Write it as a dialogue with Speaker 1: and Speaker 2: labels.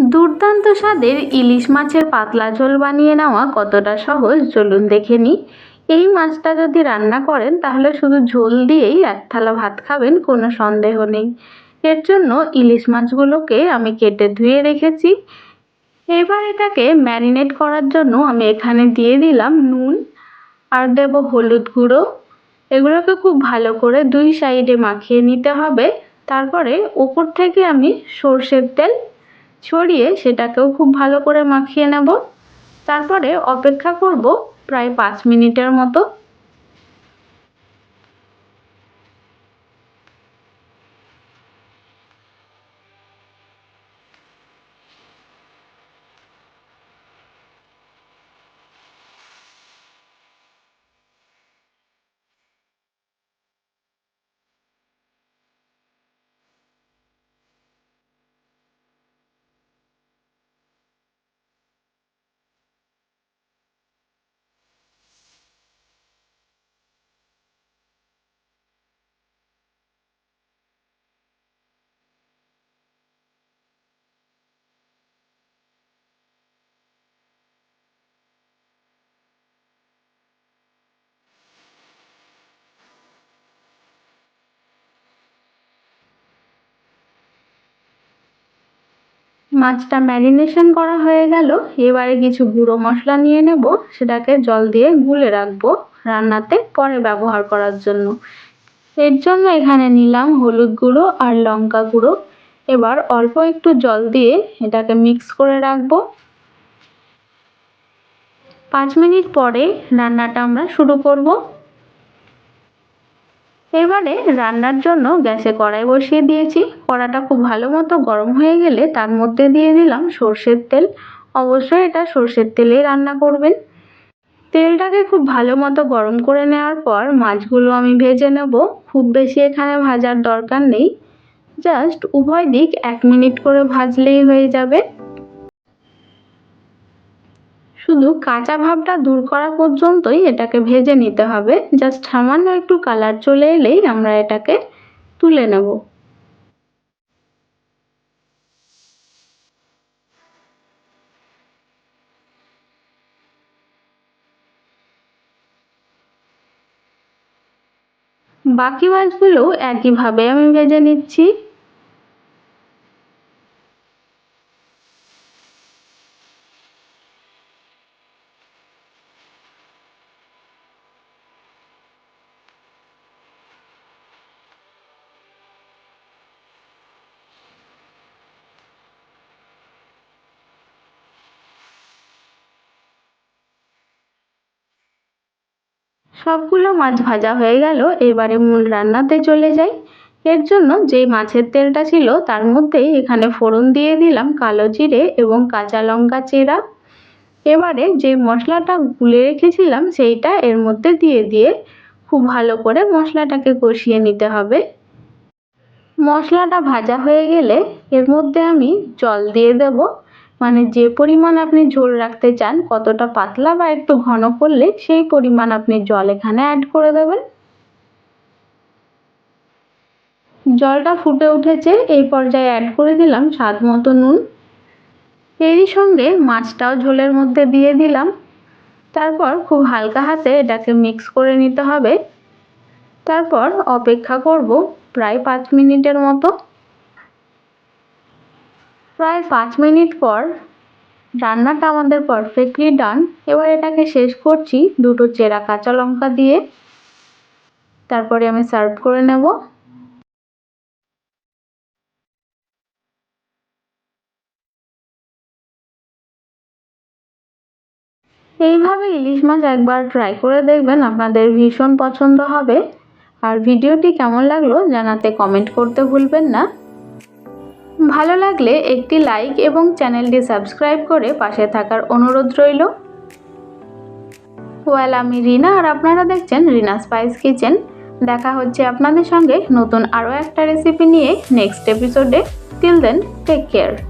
Speaker 1: দুর্দান্ত স্বাদের ইলিশ মাছের পাতলা ঝোল বানিয়ে নেওয়া কতটা সহজ, চলুন দেখে নিই। এই মাছটা যদি রান্না করেন, তাহলে শুধু ঝোল দিয়েই এক থালা ভাত খাবেন, কোনো সন্দেহ নেই। এর জন্য ইলিশ মাছগুলোকে আমি কেটে ধুয়ে রেখেছি। এবার এটাকে ম্যারিনেট করার জন্য আমি এখানে দিয়ে দিলাম নুন, আর দেব হলুদ গুঁড়ো। এগুলোকে খুব ভালো করে দুই সাইডে মাখিয়ে নিতে হবে। তারপরে ওপর থেকে আমি সর্ষের তেল ছড়িয়ে সেটাকেও খুব ভালো করে মাখিয়ে নেব। তারপরে অপেক্ষা করব প্রায় পাঁচ মিনিটের মতো। মাছটা ম্যারিনেশন করা হয়ে গেল। এবারে কিছু গুঁড়ো মশলা নিয়ে নেব। সেটাকে জল দিয়ে গুলে রাখব রান্নাতে পরে ব্যবহার করার জন্য। এর জন্য এখানে নিলাম হলুদ গুঁড়ো আর লঙ্কা গুঁড়ো। এবার অল্প একটু জল দিয়ে এটাকে মিক্স করে রাখব। পাঁচ মিনিট পরে রান্নাটা আমরা শুরু করব। এবারে রান্নার জন্য গ্যাসে কড়াই বসিয়ে দিয়েছি। কড়াটা খুব ভালো মতো গরম হয়ে গেলে তার মধ্যে দিয়ে দিলাম সর্ষের তেল। অবশ্যই এটা সর্ষের তেলেই রান্না করবেন। তেলটাকে খুব ভালো মতো গরম করে নেওয়ার পর মাছগুলো আমি ভেজে নেব। খুব বেশি এখানে ভাজার দরকার নেই। জাস্ট উভয় দিক এক মিনিট করে ভাজলেই হয়ে যাবে। শুধু কাঁচা ভাবটা দূর করা পর্যন্তই এটাকে ভেজে নিতে হবে। জাস্ট সামান্য একটু কালার চলে এলেই আমরা এটাকে তুলে নেব। বাকি মাছগুলো একইভাবে আমি ভেজে নিচ্ছি। সবগুলো মাছ ভাজা হয়ে গেল, এবারে মূল রান্নাতে চলে যাই। এর জন্য যে মাছের তেলটা ছিল, তার মধ্যেই এখানে ফোড়ন দিয়ে দিলাম কালো জিরে এবং কাঁচা লঙ্কা চেরা। এবারে যে মশলাটা গুলে রেখেছিলাম, সেইটা এর মধ্যে দিয়ে দিয়ে খুব ভালো করে মশলাটাকে কষিয়ে নিতে হবে। মশলাটা ভাজা হয়ে গেলে এর মধ্যে আমি জল দিয়ে দেবো। মানে যে পরিমাণ আপনি ঝোল রাখতে চান, কতটা পাতলা বা একটু ঘন করলে সেই পরিমাণ আপনি জল এখানে অ্যাড করে দেবেন। জলটা ফুটে উঠেছে, এই পর্যায়ে অ্যাড করে দিলাম স্বাদ মতো নুন। এরই সঙ্গে মাছটাও ঝোলের মধ্যে দিয়ে দিলাম। তারপর খুব হালকা হাতে এটাকে মিক্স করে নিতে হবে। তারপর অপেক্ষা করব প্রায় পাঁচ মিনিটের মতো। প্রায় পাঁচ মিনিট পর রান্নাটা আমাদের পারফেক্টলি ডান এবার এটাকে শেষ করছি দুটো চেরা কাঁচা লঙ্কা দিয়ে। তারপরে আমি সার্ভ করে নেব। এইভাবে ইলিশ মাছ একবার ট্রাই করে দেখবেন, আপনাদের ভীষণ পছন্দ হবে। আর ভিডিওটি কেমন লাগল জানাতে কমেন্ট করতে ভুলবেন না। ভালো লাগলে একটি লাইক এবং চ্যানেলটি সাবস্ক্রাইব করে পাশে থাকার অনুরোধ রইল। ওয়েল, আমি রিনা আর আপনারা দেখছেন রিনা স্পাইস কিচেন। দেখা হচ্ছে আপনাদের সঙ্গে নতুন আরও একটা রেসিপি নিয়ে নেক্সট এপিসোডে টিল দেন টেক কেয়ার